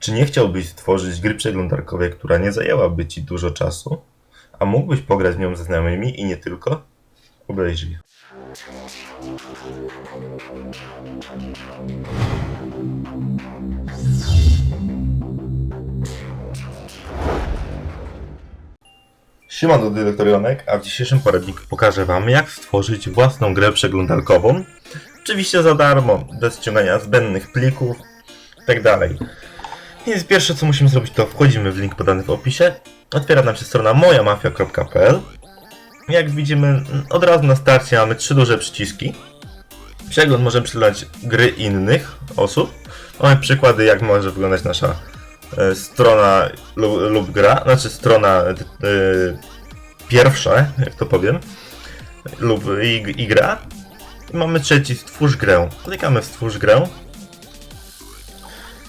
Czy nie chciałbyś stworzyć gry przeglądarkowej, która nie zajęłaby ci dużo czasu, a mógłbyś pograć w nią ze znajomymi i nie tylko? Obejrzyj. Siema do Jonek, a w dzisiejszym poradniku pokażę Wam, jak stworzyć własną grę przeglądarkową. Oczywiście za darmo, bez ściągania zbędnych plików itd. Więc pierwsze co musimy zrobić to wchodzimy w link podany w opisie, otwiera nam się strona mojamafia.pl Jak widzimy od razu na starcie mamy trzy duże przyciski. Przegląd możemy przeglądać gry innych osób. Mamy przykłady jak może wyglądać nasza e, strona lub, lub gra, znaczy strona e, pierwsza, jak to powiem, lub i, i gra. I mamy trzeci, stwórz grę. Klikamy w stwórz grę.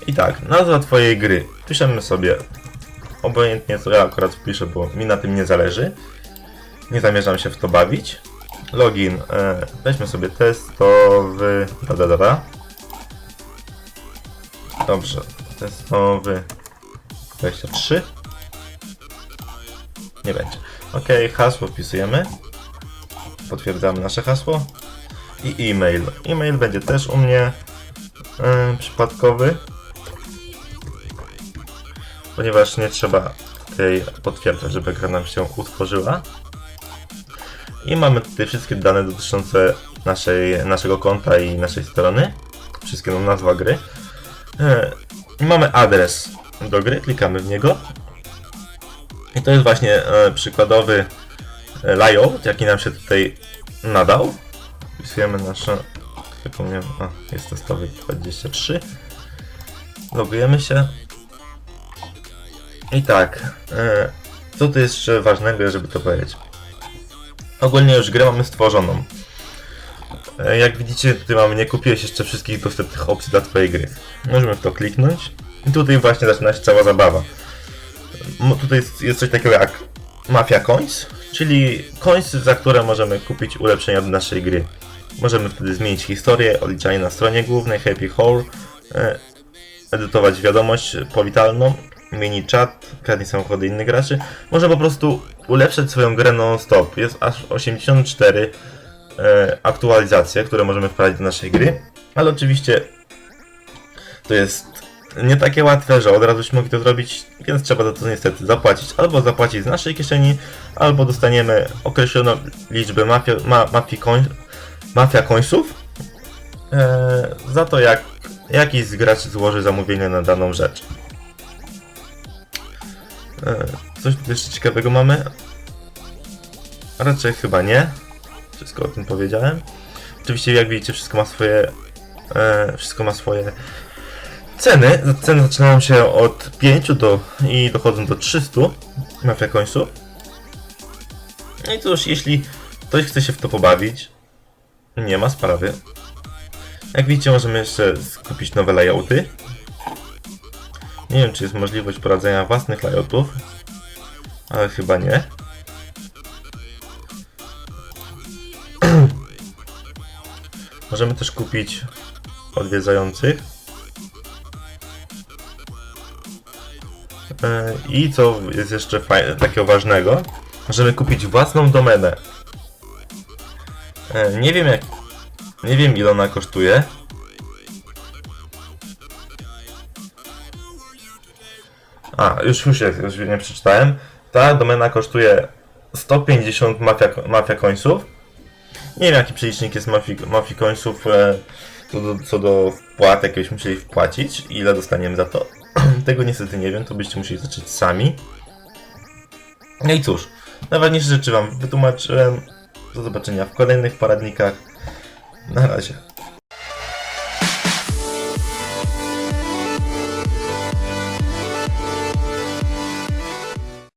I tak, nazwa twojej gry. Piszemy sobie obojętnie co ja akurat wpiszę, bo mi na tym nie zależy. Nie zamierzam się w to bawić. Login. E, weźmy sobie testowy. Da, da, da, da. Dobrze. Testowy 23. Nie będzie. Ok, hasło wpisujemy. Potwierdzamy nasze hasło. I e-mail. E-mail będzie też u mnie e, przypadkowy. Ponieważ nie trzeba tutaj potwierdzać, żeby gra nam się utworzyła. I mamy tutaj wszystkie dane dotyczące naszej, naszego konta i naszej strony. Wszystkie no, nazwa gry. E, I mamy adres do gry, klikamy w niego. I to jest właśnie e, przykładowy e, layout, jaki nam się tutaj nadał. Wpisujemy nasze. Zapomniałem. A, jest testowy 23. Logujemy się. I tak. E, co tu jeszcze ważnego, żeby to powiedzieć? Ogólnie już grę mamy stworzoną. E, Jak widzicie, tutaj mamy, nie kupiłeś jeszcze wszystkich dostępnych opcji dla twojej gry. Możemy w to kliknąć. I tutaj właśnie zaczyna się cała zabawa. Tutaj jest, jest coś takiego jak Mafia Coins, czyli coins, za które możemy kupić ulepszenia do naszej gry. Możemy wtedy zmienić historię, odliczanie na stronie głównej, Happy Hole, e, edytować wiadomość powitalną, zmienić czat, kradnie samochody innych graczy. Można po prostu ulepszać swoją grę non-stop. Jest aż 84 e, aktualizacje, które możemy wprowadzić do naszej gry, ale oczywiście to jest nie takie łatwe, że od razu byśmy mogli to zrobić, więc trzeba za to niestety zapłacić. Albo zapłacić z naszej kieszeni, albo dostaniemy określoną liczbę mafia, ma, mafii koń, mafia końców e, za to, jak jakiś z graczy złoży zamówienie na daną rzecz. E, coś tu jeszcze ciekawego mamy? Raczej chyba nie. Wszystko o tym powiedziałem. Oczywiście jak widzicie wszystko ma swoje e, wszystko ma swoje ceny. Ceny zaczynają się od 5 do, i dochodzą do 300 mafia końców. No i cóż, jeśli ktoś chce się w to pobawić, nie ma sprawy. Jak widzicie, możemy jeszcze skupić nowe layouty. Nie wiem, czy jest możliwość prowadzenia własnych layoutów, ale chyba nie. Możemy też kupić odwiedzających. E, I co jest jeszcze takiego ważnego, możemy kupić własną domenę. E, Nie wiem jak, nie wiem ile ona kosztuje. A, już, już jest, już nie przeczytałem. Ta domena kosztuje 150 mafia, mafia końców. Nie wiem jaki przelicznik jest mafii, mafii końców e, co do, co do wpłat, jakie byśmy musieli wpłacić, ile dostaniemy za to. Tego niestety nie wiem, to byście musieli zacząć sami. No i cóż, najważniejsze rzeczy Wam wytłumaczyłem. Do zobaczenia w kolejnych poradnikach. Na razie.